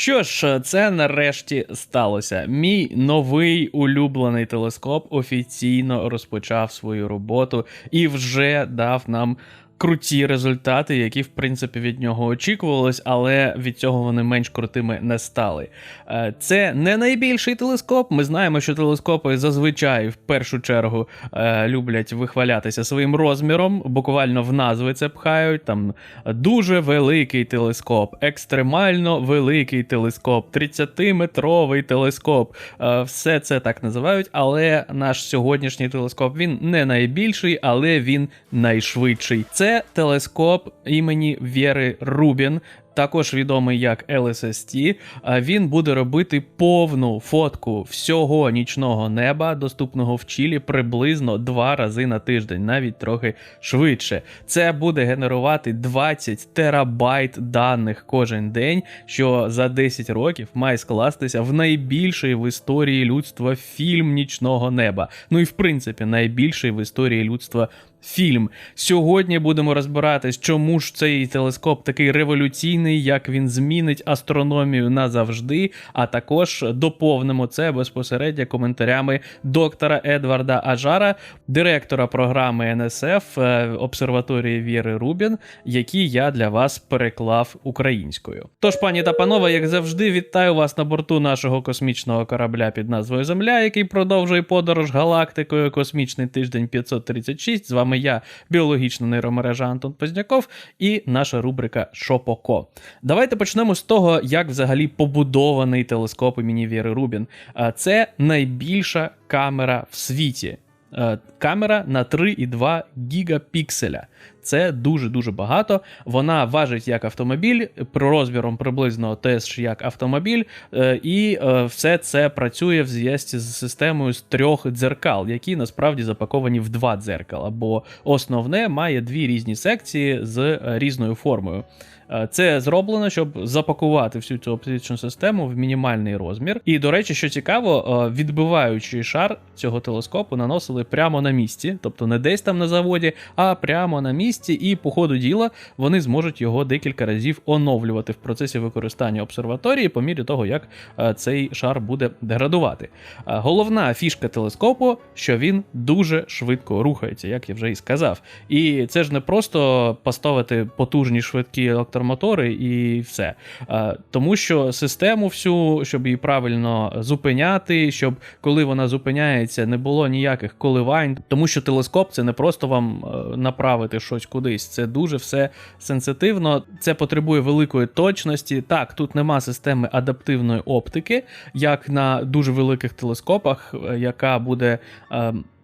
Що ж, це нарешті сталося. Мій новий улюблений телескоп офіційно розпочав свою роботу і вже дав нам. Круті результати, які в принципі від нього очікувалось, але від цього вони менш крутими не стали. Е, Це не найбільший телескоп. Ми знаємо, що телескопи зазвичай в першу чергу е, люблять вихвалятися своїм розміром, буквально в назви це пхають. Там дуже великий телескоп, екстремально великий телескоп, 30-метровий телескоп. Е, Все це так називають, але наш сьогоднішній телескоп він не найбільший, але він найшвидший. Це телескоп імені Вєри Рубін. Також відомий як LSST, а він буде робити повну фотку всього нічного неба, доступного в Чилі, приблизно два рази на тиждень, навіть трохи швидше. Це буде генерувати 20 терабайт даних кожен день, що за 10 років має скластися в найбільший в історії людства фільм нічного неба. Ну і в принципі найбільший в історії людства фільм. Сьогодні будемо розбиратись, чому ж цей телескоп такий революційний, як він змінить астрономію назавжди. А також доповнимо це безпосередньо коментарями доктора Едварда Ажара, директора програми НСФ е, обсерваторії Віри Рубін, які я для вас переклав українською. Тож, пані та панове, як завжди, вітаю вас на борту нашого космічного корабля під назвою Земля, який продовжує подорож галактикою Космічний тиждень 536. З вами я, біологічна нейромережа Антон Позняков, і наша рубрика Шопоко. Давайте почнемо з того, як взагалі побудований телескоп імені Віри Рубін. Це найбільша камера в світі. Е, Камера на 3,2 гігапікселя. Це дуже-дуже багато. Вона важить як автомобіль, про розміром приблизно теж як автомобіль, е, і е, все це працює в зв'язці з системою з трьох дзеркал, які насправді запаковані в два дзеркала, бо основне має дві різні секції з е, різною формою. Е, Це зроблено, щоб запакувати всю цю оптичну систему в мінімальний розмір. І, до речі, що цікаво, е, відбиваючий шар цього телескопу наносили прямо на місці, тобто не десь там на заводі, а прямо на місці. І по ходу діла вони зможуть його декілька разів оновлювати в процесі використання обсерваторії по мірі того, як е, цей шар буде деградувати. Головна фішка телескопу, що він дуже швидко рухається, як я вже і сказав. І це ж не просто поставити потужні швидкі електромотори і все. Е, Тому що систему всю, щоб її правильно зупиняти, щоб коли вона зупиняється, не було ніяких коливань. Тому що телескоп це не просто вам е, направити щось кудись. Це дуже все сенситивно. Це потребує великої точності. Так, тут нема системи адаптивної оптики, як на дуже великих телескопах, е, яка буде.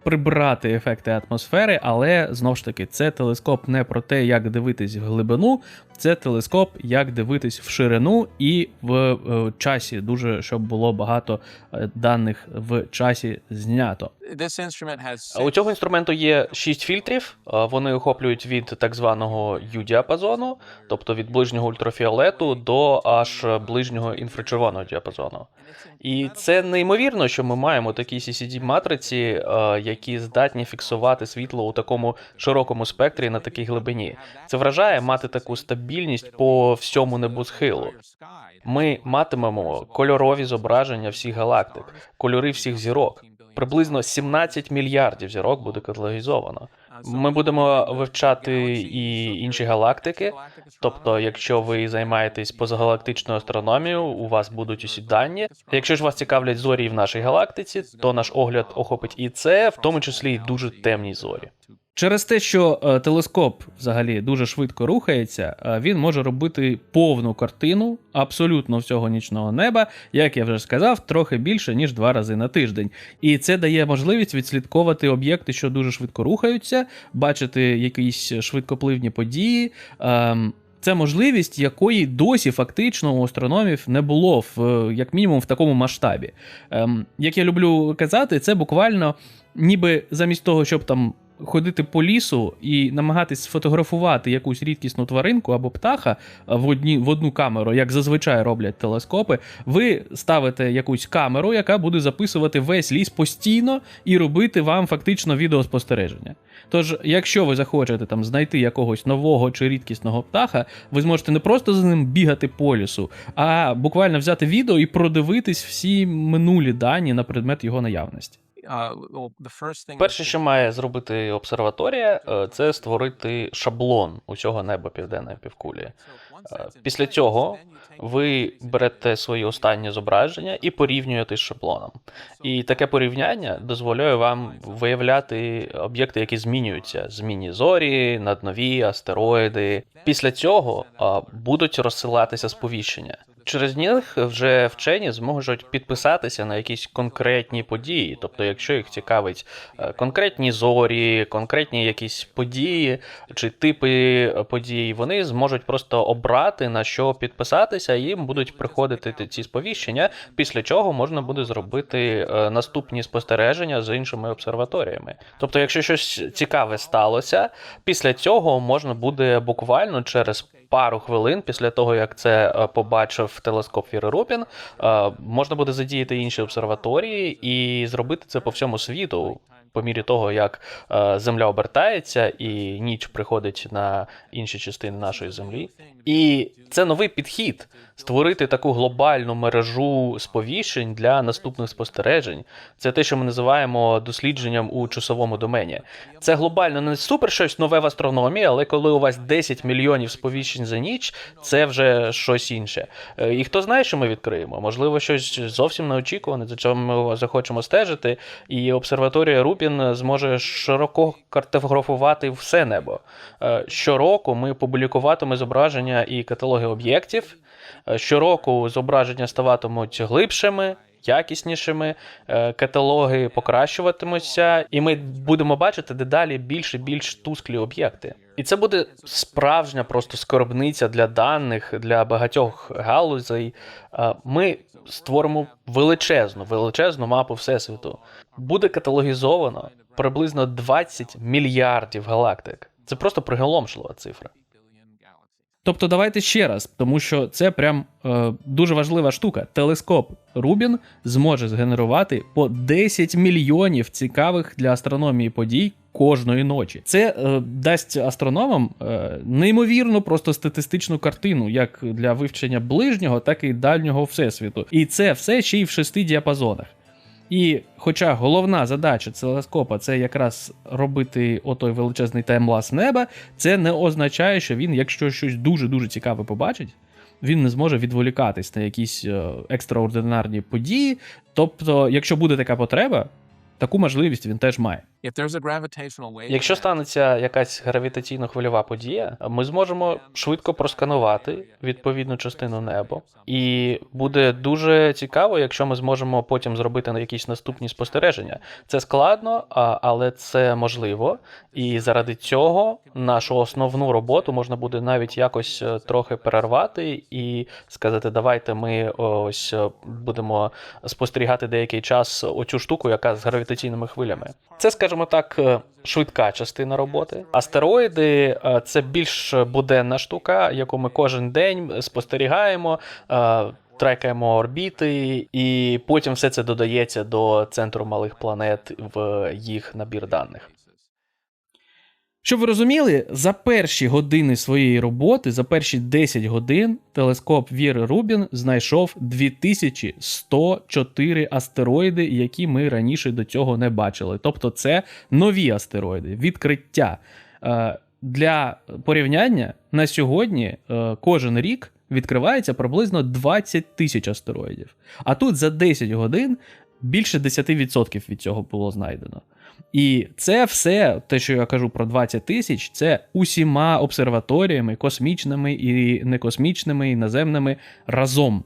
Прибрати ефекти атмосфери, але знову ж таки, це телескоп не про те, як дивитись в глибину, це телескоп, як дивитись в ширину і в е, часі. Дуже щоб було багато е, даних в часі знято. У цього інструменту є 6 фільтрів. Вони охоплюють від так званого U-діапазону, тобто від ближнього ультрафіолету до аж ближнього інфрачервоного діапазону. І це неймовірно, що ми маємо такі CCD-матриці, які здатні фіксувати світло у такому широкому спектрі на такій глибині. Це вражає мати таку стабільність по всьому небосхилу. Ми матимемо кольорові зображення всіх галактик, кольори всіх зірок. Приблизно 17 мільярдів зірок буде каталогізовано. Ми будемо вивчати і інші галактики. Тобто, якщо ви займаєтесь позагалактичною астрономією, у вас будуть усі дані. Якщо ж вас цікавлять зорі в нашій галактиці, то наш огляд охопить і це, в тому числі й дуже темні зорі. Через те, що е, телескоп взагалі дуже швидко рухається, е, він може робити повну картину абсолютно всього нічного неба, як я вже сказав, трохи більше ніж два рази на тиждень. І це дає можливість відслідковувати об'єкти, що дуже швидко рухаються, бачити якісь швидкопливні події. Ем, це можливість, якої досі фактично у астрономів не було в е, як мінімум в такому масштабі. Ем, як я люблю казати, це буквально ніби замість того, щоб там ходити по лісу і намагатись сфотографувати якусь рідкісну тваринку або птаха в одні, в одну камеру, як зазвичай роблять телескопи, ви ставите якусь камеру, яка буде записувати весь ліс постійно і робити вам фактично відеоспостереження. Тож, якщо ви захочете там знайти якогось нового чи рідкісного птаха, ви зможете не просто за ним бігати по лісу, а буквально взяти відео і продивитись всі минулі дані на предмет його наявності. Перше, що має зробити обсерваторія, е, це створити шаблон усього неба південної півкулі. Е, Після цього ви берете свої останні зображення і порівнюєте з шаблоном. І таке порівняння дозволяє вам виявляти об'єкти, які змінюються: змінні зорі, наднові, астероїди. Після цього будуть розсилатися сповіщення. Через них вже вчені зможуть підписатися на якісь конкретні події. Тобто, якщо їх цікавить е, конкретні зорі, конкретні якісь події чи типи подій, вони зможуть просто обрати на що підписатися, і їм будуть приходити ці сповіщення, після чого можна буде зробити е, наступні спостереження з іншими обсерваторіями. Тобто, якщо щось цікаве сталося, після цього можна буде буквально через пару хвилин після того, як це е, побачив телескоп Фіри е, можна буде задіяти інші обсерваторії і зробити це по всьому світу. По мірі того, як е, Земля обертається і ніч приходить на інші частини нашої землі. І це новий підхід створити таку глобальну мережу сповіщень для наступних спостережень. Це те, що ми називаємо дослідженням у часовому домені. Це глобально не супер щось нове в астрономії, але коли у вас 10 мільйонів сповіщень за ніч, це вже щось інше. Е, І хто знає, що ми відкриємо? Можливо, щось зовсім неочікуване, за чим ми захочемо стежити. І обсерваторія Рупін зможе широко картографувати все небо. Е, Щороку ми публікуватимемо зображення і каталоги об'єктів. Е, Щороку зображення ставатимуть глибшими, якіснішими, е, каталоги покращуватимуться, і ми будемо бачити дедалі більш і більш тусклі об'єкти. І це буде справжня просто скарбниця для даних для багатьох галузей. Ми створимо величезну, величезну мапу всесвіту. Буде каталогізовано приблизно 20 мільярдів галактик. Це просто приголомшлива цифра. Тобто, давайте ще раз, тому що це прям е, дуже важлива штука. Телескоп Рубін зможе згенерувати по 10 мільйонів цікавих для астрономії подій кожної ночі. Це е, дасть астрономам е, неймовірну просто статистичну картину, як для вивчення ближнього, так і дальнього всесвіту. І це все ще й в шести діапазонах. І хоча головна задача телескопа це якраз робити отой величезний таймлас неба, це не означає, що він, якщо щось дуже-дуже цікаве побачить, він не зможе відволікатись на якісь е, екстраординарні події. Тобто, якщо буде така потреба, таку можливість він теж має. Якщо станеться якась гравітаційно-хвильова подія, ми зможемо швидко просканувати відповідну частину неба, і буде дуже цікаво, якщо ми зможемо потім зробити на якісь наступні спостереження. Це складно, але це можливо. І заради цього нашу основну роботу можна буде навіть якось е, трохи перервати і сказати, давайте ми ось е, будемо спостерігати деякий час оцю штуку, яка з гравітаційними хвилями. Це, скажімо так, е, швидка частина роботи. Астероїди е, це більш буденна штука, яку ми кожен день спостерігаємо. е, Трекаємо орбіти, і потім все це додається до центру малих планет в їх набір даних. Щоб ви розуміли, за перші години своєї роботи, за перші 10 годин, телескоп Віри Рубін знайшов 2104 астероїди, які ми раніше до цього не бачили. Тобто, це нові астероїди, відкриття. Е, Для порівняння на сьогодні е, кожен рік відкривається приблизно 20 тисяч астероїдів. А тут за 10 годин більше 10% від цього було знайдено. І це все, те, що я кажу про 20 тисяч, це усіма обсерваторіями, космічними і некосмічними, і наземними разом.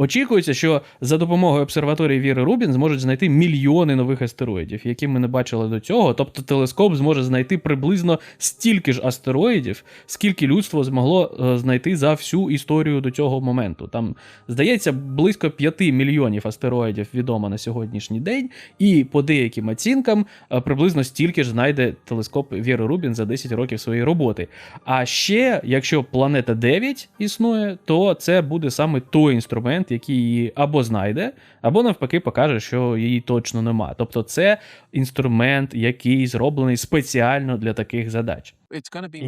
Очікується, що за допомогою обсерваторії Віри Рубін зможуть знайти мільйони нових астероїдів, які ми не бачили до цього. Тобто телескоп зможе знайти приблизно стільки ж астероїдів, скільки людство змогло е, знайти за всю історію до цього моменту. Там здається близько 5 мільйонів астероїдів відомо на сьогоднішній день, і по деяким оцінкам е, приблизно стільки ж знайде телескоп Віри Рубін за 10 років своєї роботи. А ще, якщо планета 9 існує, то це буде саме той інструмент, який її або знайде, або навпаки покаже, що її точно нема. Тобто, це інструмент, який зроблений спеціально для таких задач.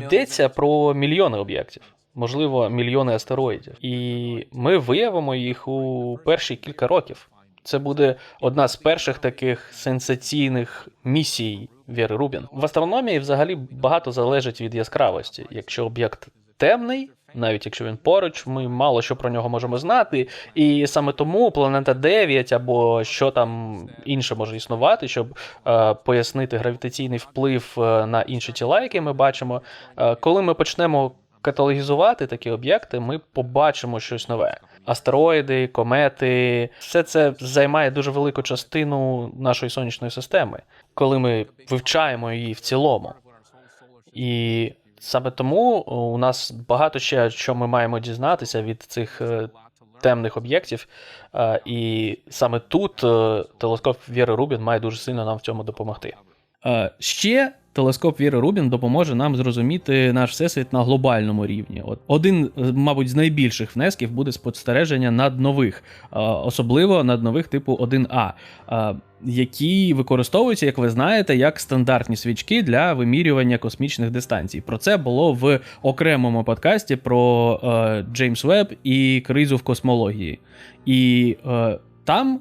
Йдеться про мільйони об'єктів, можливо, мільйони астероїдів. І ми виявимо їх у перші кілька років. Це буде одна з перших таких сенсаційних місій Віри Рубін. В астрономії взагалі багато залежить від яскравості. Якщо об'єкт темний, навіть якщо він поруч, ми мало що про нього можемо знати. І саме тому планета 9 або що там інше може існувати, щоб е, пояснити гравітаційний вплив е, на інші тіла, які ми бачимо. Е, коли ми почнемо каталогізувати такі об'єкти, ми побачимо щось нове. Астероїди, комети, все це займає дуже велику частину нашої сонячної системи, коли ми вивчаємо її в цілому. І саме тому у нас багато ще що ми маємо дізнатися від цих е, темних об'єктів. Е, І саме тут е, телескоп Віри Рубін має дуже сильно нам в цьому допомогти. Е, Ще телескоп Віри Рубін допоможе нам зрозуміти наш всесвіт на глобальному рівні. От один, е, мабуть, з найбільших внесків буде спостереження над нових, е, особливо над нових типу 1А, е, які використовуються, як ви знаєте, як стандартні свічки для вимірювання космічних дистанцій. Про це було в окремому подкасті про Джеймс Веб і кризу в космології. І там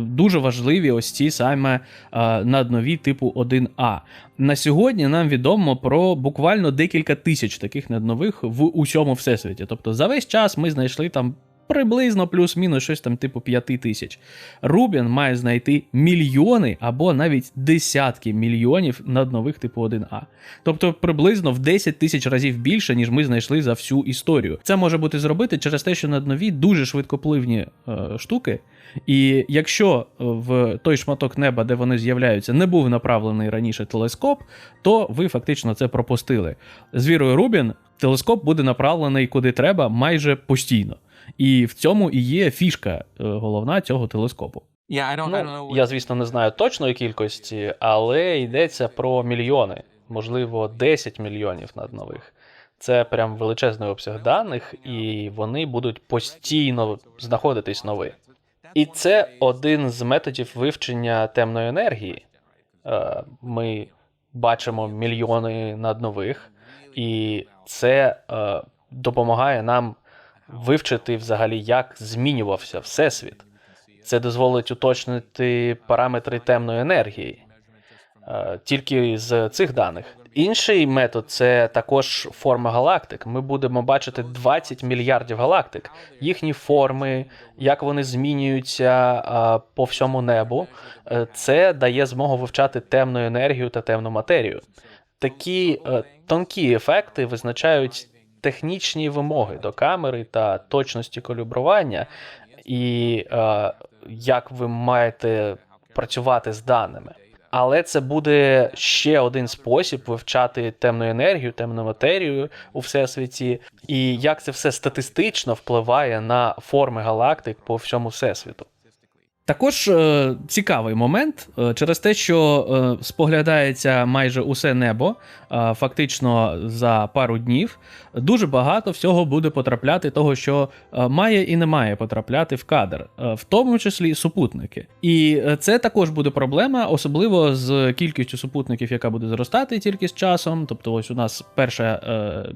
дуже важливі ось ці саме е, наднові типу 1А. На сьогодні нам відомо про буквально декілька тисяч таких наднових в усьому всесвіті. Тобто за весь час ми знайшли там. Приблизно плюс-мінус щось там типу 5 тисяч. Рубін має знайти мільйони або навіть десятки мільйонів наднових типу 1А. Тобто приблизно в 10 тисяч разів більше, ніж ми знайшли за всю історію. Це може бути зробити через те, що наднові дуже швидкопливні е, штуки. І якщо е, в той шматок неба, де вони з'являються, не був направлений раніше телескоп, то ви фактично це пропустили. З вірою Рубін телескоп буде направлений куди треба майже постійно. І в цьому і є фішка е, головна цього телескопу. Ну, я, звісно, не знаю точної кількості, але йдеться про мільйони, можливо, 10 мільйонів наднових. Це прям величезний обсяг даних, і вони будуть постійно знаходитись нові. І це один з методів вивчення темної енергії. Е, Ми бачимо мільйони наднових, і це е, допомагає нам вивчити взагалі, як змінювався всесвіт. Це дозволить уточнити параметри темної енергії е, тільки з цих даних. Інший метод це також форма галактик. Ми будемо бачити 20 мільярдів галактик, їхні форми, як вони змінюються е, по всьому небу. Е, Це дає змогу вивчати темну енергію та темну матерію. Такі тонкі ефекти визначають технічні вимоги до камери та точності калібрування, і е, як ви маєте працювати з даними. Але це буде ще один спосіб вивчати темну енергію, темну матерію у всесвіті, і як це все статистично впливає на форми галактик по всьому всесвіту. Також е, цікавий момент е, через те, що е, споглядається майже усе небо, е, фактично за пару днів, дуже багато всього буде потрапляти, того, що е, має і не має потрапляти в кадр, е, в тому числі супутники. І е, це також буде проблема, особливо з кількістю супутників, яка буде зростати тільки з часом. Тобто, ось у нас перша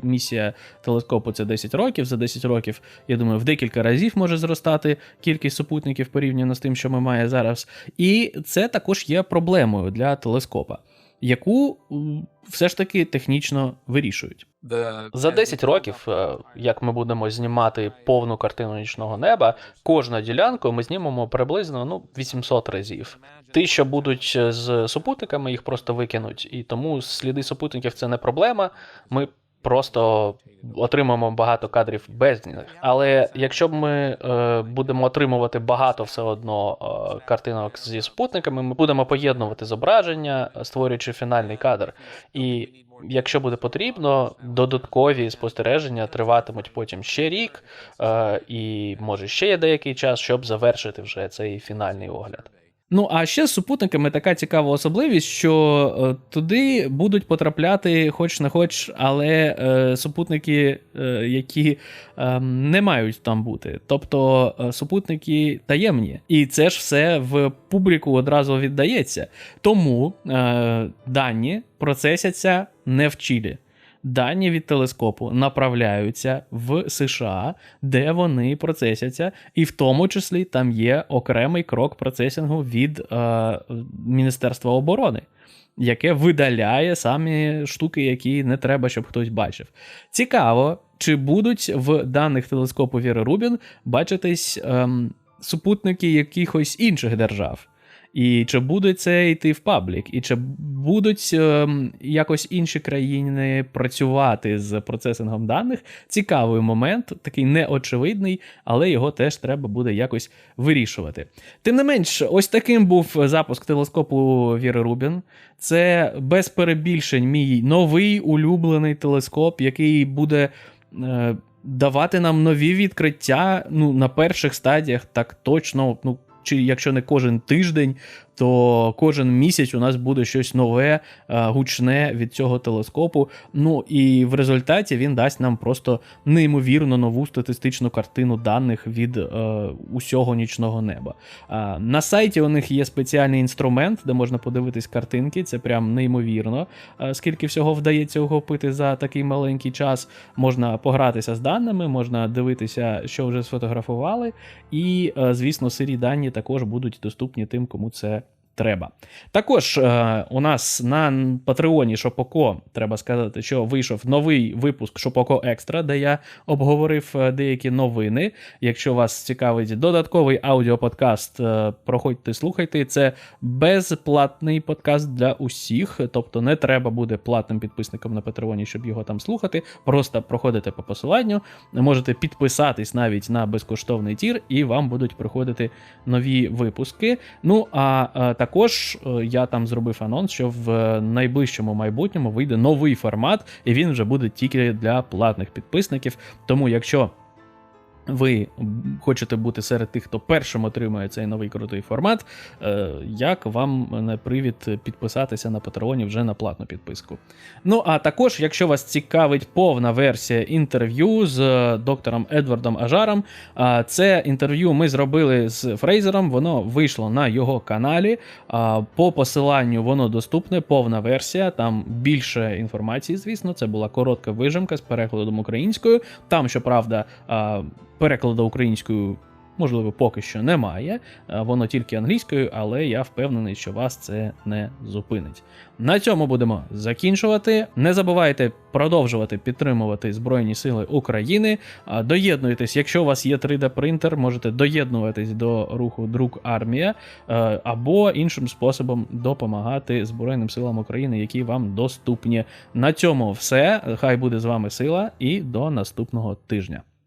місія телескопу це 10 років. За 10 років, я думаю, в декілька разів може зростати кількість супутників порівняно з тим, що ми маємо зараз. І це також є проблемою для телескопа, яку все ж таки технічно вирішують. За 10 років, е, як ми будемо знімати повну картину нічного неба, кожну ділянку ми знімемо приблизно ну 800 разів. Ті, що будуть з супутниками, їх просто викинуть, і тому сліди супутників це не проблема. Ми просто отримаємо багато кадрів без них. Але якщо б ми е, будемо отримувати багато все одно е, картинок зі спутниками, ми будемо поєднувати зображення, створюючи фінальний кадр. І якщо буде потрібно, додаткові спостереження триватимуть потім ще рік, е, і може ще є деякий час, щоб завершити вже цей фінальний огляд. Ну, а ще з супутниками така цікава особливість, що е, туди будуть потрапляти, хоч не хоч, але е, супутники, е, які е, не мають там бути. Тобто е, супутники таємні. І це ж все в публіку одразу віддається. Тому е, дані процесяться не в Чилі. Дані від телескопу направляються в США, де вони процесяться, і в тому числі там є окремий крок процесінгу від е, Міністерства оборони, яке видаляє самі штуки, які не треба, щоб хтось бачив. Цікаво, чи будуть в даних телескопу Віри Рубін бачитись ем, супутники якихось інших держав. І чи буде це йти в паблік, і чи будуть е, якось інші країни працювати з процесингом даних? Цікавий момент, такий неочевидний, але його теж треба буде якось вирішувати. Тим не менш, ось таким був запуск телескопу Віри Рубін. Це без перебільшень мій новий улюблений телескоп, який буде. Е, Давати нам нові відкриття ну, на перших стадіях, так точно, ну чи якщо не кожен тиждень, то кожен місяць у нас буде щось нове, е, гучне від цього телескопу. Ну і в результаті він дасть нам просто неймовірно нову статистичну картину даних від е, усього нічного неба. Е, на сайті у них є спеціальний інструмент, де можна подивитись картинки. Це прям неймовірно. Е, скільки всього вдається охопити за такий маленький час. Можна погратися з даними, можна дивитися, що вже сфотографували. І, е, звісно, сирі дані також будуть доступні тим, кому це треба. Також е, у нас на Патреоні Шопоко треба сказати, що вийшов новий випуск Шопоко Екстра, де я обговорив е, деякі новини. Якщо вас цікавить додатковий аудіоподкаст, е, проходьте, слухайте. Це безплатний подкаст для усіх, тобто не треба буде платним підписником на Патреоні, щоб його там слухати. Просто проходите по посиланню, можете підписатись навіть на безкоштовний тір, і вам будуть приходити нові випуски. Ну а так. Також е, я там зробив анонс, що в найближчому майбутньому вийде новий формат, і він вже буде тільки для платних підписників. Тому, якщо ви хочете бути серед тих, хто першим отримує цей новий крутий формат, е, як вам не привід підписатися на Патреоні вже на платну підписку. Ну, а також, якщо вас цікавить повна версія інтерв'ю з е, доктором Едвардом Ажаром, це інтерв'ю ми зробили з Фрейзером, воно вийшло на його каналі. По посиланню воно доступне, повна версія, там більше інформації, звісно, це була коротка вижимка з перекладом українською. Там, щоправда, перекладу українською, можливо, поки що немає. Воно тільки англійською, але я впевнений, що вас це не зупинить. На цьому будемо закінчувати. Не забувайте продовжувати підтримувати Збройні Сили України. Доєднуйтесь, якщо у вас є 3D-принтер, можете доєднуватись до руху Друк Армія або іншим способом допомагати Збройним силам України, які вам доступні. На цьому все. Хай буде з вами сила, і до наступного тижня.